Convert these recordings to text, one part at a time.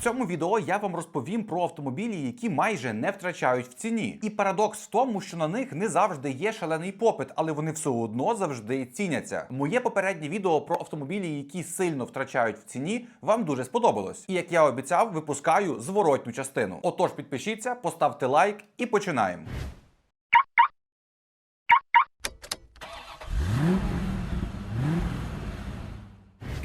Цьому відео я вам розповім про автомобілі, які майже не втрачають в ціні. І парадокс в тому, що на них не завжди є шалений попит, але вони все одно завжди ціняться. Моє попереднє відео про автомобілі, які сильно втрачають в ціні, вам дуже сподобалось. І як я обіцяв, випускаю зворотню частину. Отож, підпишіться, поставте лайк і починаємо.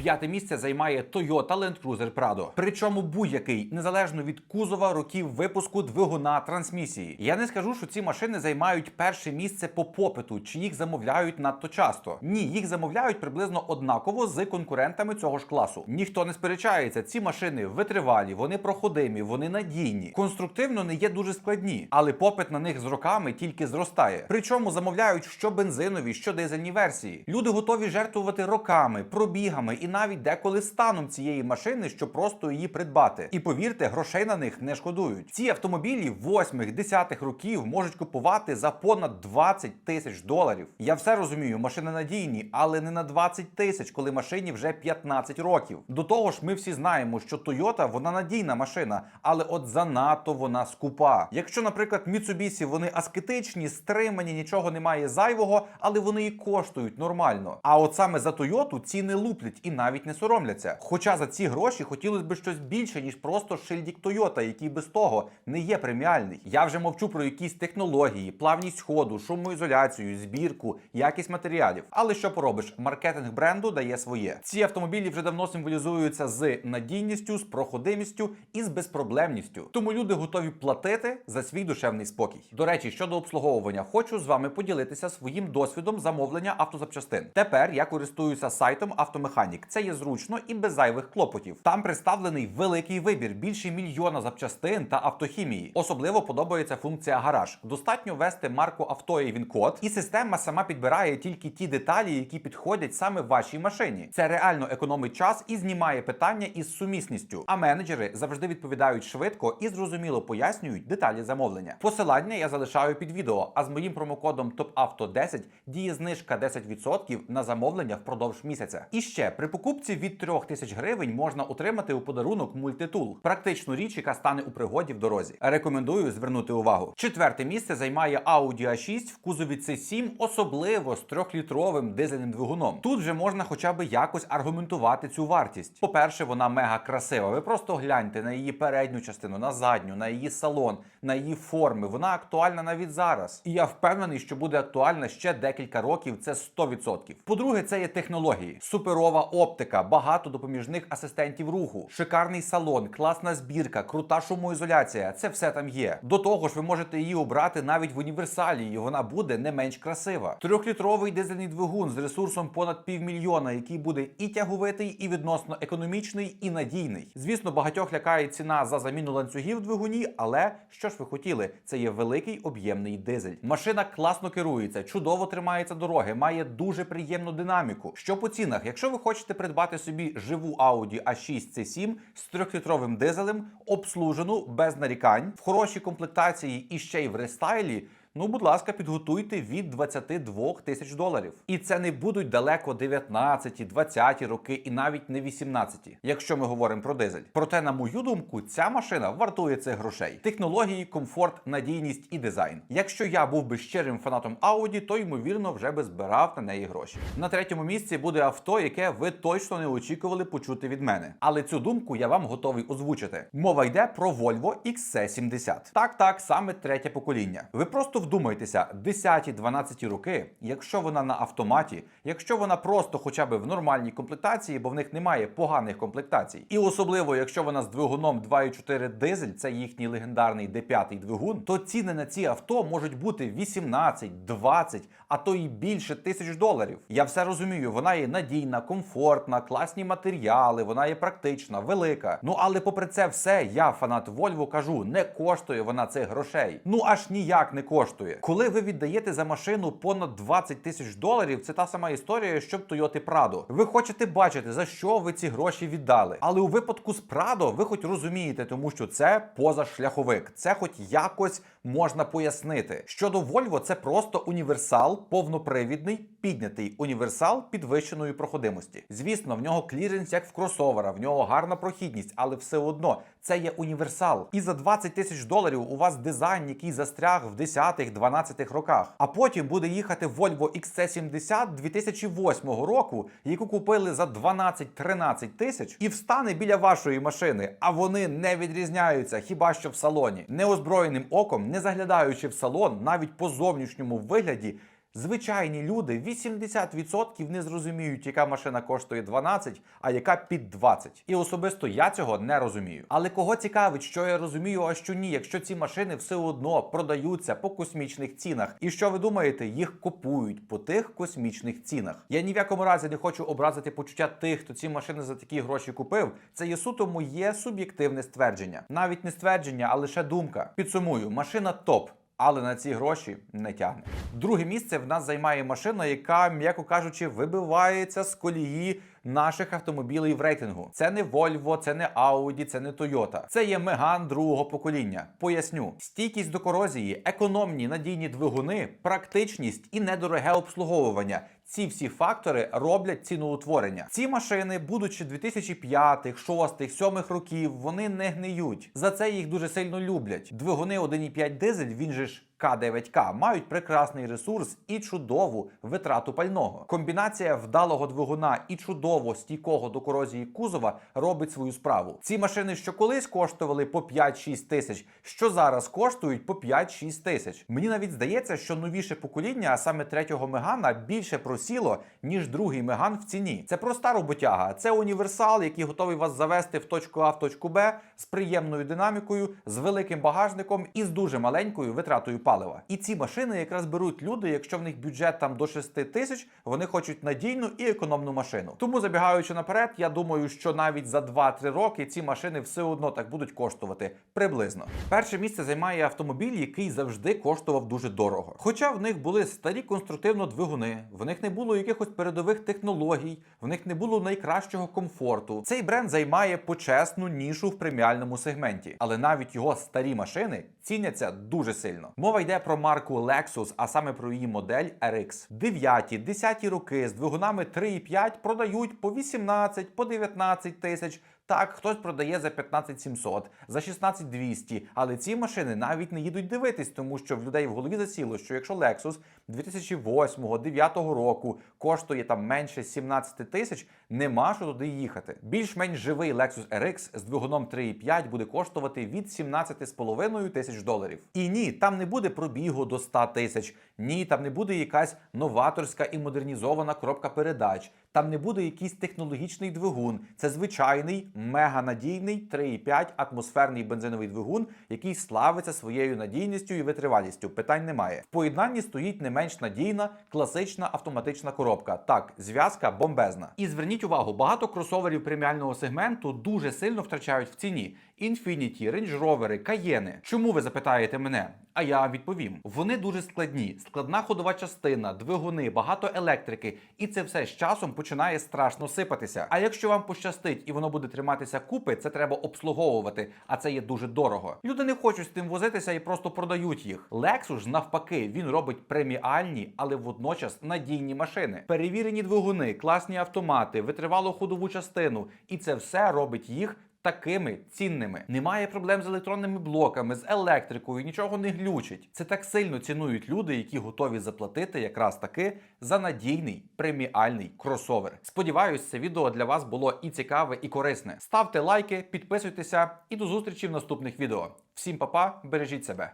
П'яте місце займає Toyota Land Cruiser Prado. Причому будь-який, незалежно від кузова, років випуску, двигуна, трансмісії. Я не скажу, що ці машини займають перше місце по попиту, чи їх замовляють надто часто. Ні, їх замовляють приблизно однаково з конкурентами цього ж класу. Ніхто не сперечається. Ці машини витривалі, вони проходимі, вони надійні, конструктивно не є дуже складні, але попит на них з роками тільки зростає. Причому замовляють що бензинові, що дизельні версії. Люди готові жертвувати роками, пробігами і навіть деколи станом цієї машини, щоб просто її придбати. І повірте, грошей на них не шкодують. Ці автомобілі 8-10 років можуть купувати за понад 20 тисяч доларів. Я все розумію, машини надійні, але не на 20 тисяч, коли машині вже 15 років. До того ж, ми всі знаємо, що Toyota вона надійна машина, але от занадто вона скупа. Якщо, наприклад, Mitsubishi вони аскетичні, стримані, нічого немає зайвого, але вони і коштують нормально. А от саме за Toyota ціни луплять і навіть не соромляться. Хоча за ці гроші хотілося б щось більше, ніж просто шильдік Toyota, який без того не є преміальний. Я вже мовчу про якісь технології, плавність ходу, шумоізоляцію, збірку, якість матеріалів. Але що поробиш, маркетинг бренду дає своє. Ці автомобілі вже давно символізуються з надійністю, з проходимістю і з безпроблемністю. Тому люди готові платити за свій душевний спокій. До речі, щодо обслуговування, хочу з вами поділитися своїм досвідом замовлення автозапчастин. Тепер я користуюся сайтом Автомеханік. Це є зручно і без зайвих клопотів. Там представлений великий вибір, більше мільйона запчастин та автохімії. Особливо подобається функція гараж. Достатньо ввести марку авто і він код, і система сама підбирає тільки ті деталі, які підходять саме вашій машині. Це реально економить час і знімає питання із сумісністю. А менеджери завжди відповідають швидко і зрозуміло пояснюють деталі замовлення. Посилання я залишаю під відео. А з моїм промокодом TOPAUTO10 діє знижка 10% на замовлення впродовж місяця. І ще при покупці від 3000 гривень можна отримати у подарунок мультитул, практичну річ, яка стане у пригоді в дорозі. Рекомендую звернути увагу. Четверте місце займає Audi A6 в кузові C7, особливо з 3-літровим дизельним двигуном. Тут вже можна хоча б якось аргументувати цю вартість. По-перше, вона мега красива. Ви просто гляньте на її передню частину, на задню, на її салон, на її форми. Вона актуальна навіть зараз. І я впевнений, що буде актуальна ще декілька років. Це 100%. По-друге, це є технології, суперова оптика, багато допоміжних асистентів руху, шикарний салон, класна збірка, крута шумоізоляція. Це все там є. До того ж, ви можете її обрати навіть в універсалі, і вона буде не менш красива. Трьохлітровий дизельний двигун з ресурсом понад півмільйона, який буде і тяговитий, і відносно економічний, і надійний. Звісно, багатьох лякає ціна за заміну ланцюгів в двигуні, але що ж ви хотіли? Це є великий об'ємний дизель. Машина класно керується, чудово тримається дороги, має дуже приємну динаміку. Що по цінах, якщо ви хочете придбати собі живу Audi A6 C7 з трьохлітровим дизелем, обслужену без нарікань, в хорошій комплектації і ще й в рестайлі. Ну, будь ласка, підготуйте від 22 тисяч доларів. І це не будуть далеко 19, 20 роки і навіть не 18, якщо ми говоримо про дизель. Проте, на мою думку, ця машина вартує цих грошей. Технології, комфорт, надійність і дизайн. Якщо я був би щирим фанатом Audi, то ймовірно вже би збирав на неї гроші. На третьому місці буде авто, яке ви точно не очікували почути від мене. Але цю думку я вам готовий озвучити. Мова йде про Volvo XC70. Так, так, саме третє покоління. Ви просто вдумайтеся, 10-12 роки, якщо вона на автоматі, якщо вона просто хоча б в нормальній комплектації, бо в них немає поганих комплектацій, і особливо, якщо вона з двигуном 2.4 дизель, це їхній легендарний D5 двигун, то ціни на ці авто можуть бути 18, 20, а то і більше тисяч доларів. Я все розумію, вона є надійна, комфортна, класні матеріали, вона є практична, велика. Ну але попри це все, я фанат Volvo кажу, не коштує вона цих грошей. Ну аж ніяк не коштує. Коли ви віддаєте за машину понад 20 тисяч доларів, це та сама історія, що в Toyota Prado. Ви хочете бачити, за що ви ці гроші віддали. Але у випадку з Prado ви хоч розумієте, тому що це позашляховик. Це хоч якось можна пояснити. Щодо Volvo, це просто універсал, повнопривідний, піднятий універсал підвищеної проходимості. Звісно, в нього кліренс як в кросовера, в нього гарна прохідність, але все одно Це є універсал. І за 20 тисяч доларів у вас дизайн, який застряг в 10-12 роках. А потім буде їхати Volvo XC70 2008 року, яку купили за 12-13 тисяч, і встане біля вашої машини. А вони не відрізняються хіба що в салоні. Неозброєним оком, не заглядаючи в салон, навіть по зовнішньому вигляді. Звичайні люди 80% не зрозуміють, яка машина коштує 12, а яка під 20. І особисто я цього не розумію. Але кого цікавить, що я розумію, а що ні, якщо ці машини все одно продаються по космічних цінах. І що ви думаєте, їх купують по тих космічних цінах? Я ні в якому разі не хочу образити почуття тих, хто ці машини за такі гроші купив. Це є суто моє суб'єктивне ствердження. Навіть не ствердження, а лише думка. Підсумую, машина топ. Але на ці гроші не тягне. Друге місце в нас займає машина, яка, м'яко кажучи, вибивається з колії наших автомобілів в рейтингу. Це не Volvo, це не Audi, це не Toyota. Це є Меган другого покоління. Поясню: стійкість до корозії, економні надійні двигуни, практичність і недороге обслуговування. Ці всі фактори роблять ціноутворення. Ці машини, будучи 2005, 6, 7 років, вони не гниють. За це їх дуже сильно люблять. Двигуни 1,5 дизель, він же ж К9К, мають прекрасний ресурс і чудову витрату пального. Комбінація вдалого двигуна і чудово стійкого до корозії кузова робить свою справу. Ці машини, що колись коштували по 5-6 тисяч, що зараз коштують по 5-6 тисяч. Мені навіть здається, що новіше покоління, а саме третього мегана, більше просіло, ніж другий меган в ціні. Це проста роботяга, це універсал, який готовий вас завести в точку А в точку Б з приємною динамікою, з великим багажником і з дуже маленькою витратою палива. І ці машини якраз беруть люди, якщо в них бюджет там до 6 тисяч, вони хочуть надійну і економну машину. Тому забігаючи наперед, я думаю, що навіть за 2-3 роки ці машини все одно так будуть коштувати приблизно. Перше місце займає автомобіль, який завжди коштував дуже дорого. Хоча в них були старі конструктивно двигуни, в них не було якихось передових технологій, в них не було найкращого комфорту. Цей бренд займає почесну нішу в преміальному сегменті, але навіть його старі машини ціняться дуже сильно. Мова йде про марку Lexus, а саме про її модель RX. 9, 10 роки з двигунами 3,5 продають по 18, по 19 тисяч. Так, хтось продає за 15 700, за 16 200, але ці машини навіть не їдуть дивитись, тому що в людей в голові засіло, що якщо Lexus 2008-2009 року коштує там менше 17 тисяч, нема що туди їхати. Більш-менш живий Lexus RX з двигуном 3,5 буде коштувати від 17,5 тисяч доларів. І ні, там не буде пробігу до 100 тисяч, ні, там не буде якась новаторська і модернізована коробка передач. Там не буде якийсь технологічний двигун. Це звичайний меганадійний 3,5 атмосферний бензиновий двигун, який славиться своєю надійністю і витривалістю. Питань немає. В поєднанні стоїть не менш надійна класична автоматична коробка. Так, зв'язка бомбезна. І зверніть увагу, багато кросоверів преміального сегменту дуже сильно втрачають в ціні. Infiniti, Range Rover, Cayenne. Чому ви запитаєте мене? А я відповім: вони дуже складні, складна ходова частина, двигуни, багато електрики, і це все з часом починає страшно сипатися. А якщо вам пощастить і воно буде триматися купи, це треба обслуговувати, а це є дуже дорого. Люди не хочуть з тим возитися і просто продають їх. Lexus навпаки, він робить преміальні, але водночас надійні машини. Перевірені двигуни, класні автомати, витривалу ходову частину, і це все робить їх такими цінними. Немає проблем з електронними блоками, з електрикою, нічого не глючить. Це так сильно цінують люди, які готові заплатити якраз таки за надійний преміальний кросовер. Сподіваюсь, це відео для вас було і цікаве, і корисне. Ставте лайки, підписуйтеся і до зустрічі в наступних відео. Всім па-па, бережіть себе.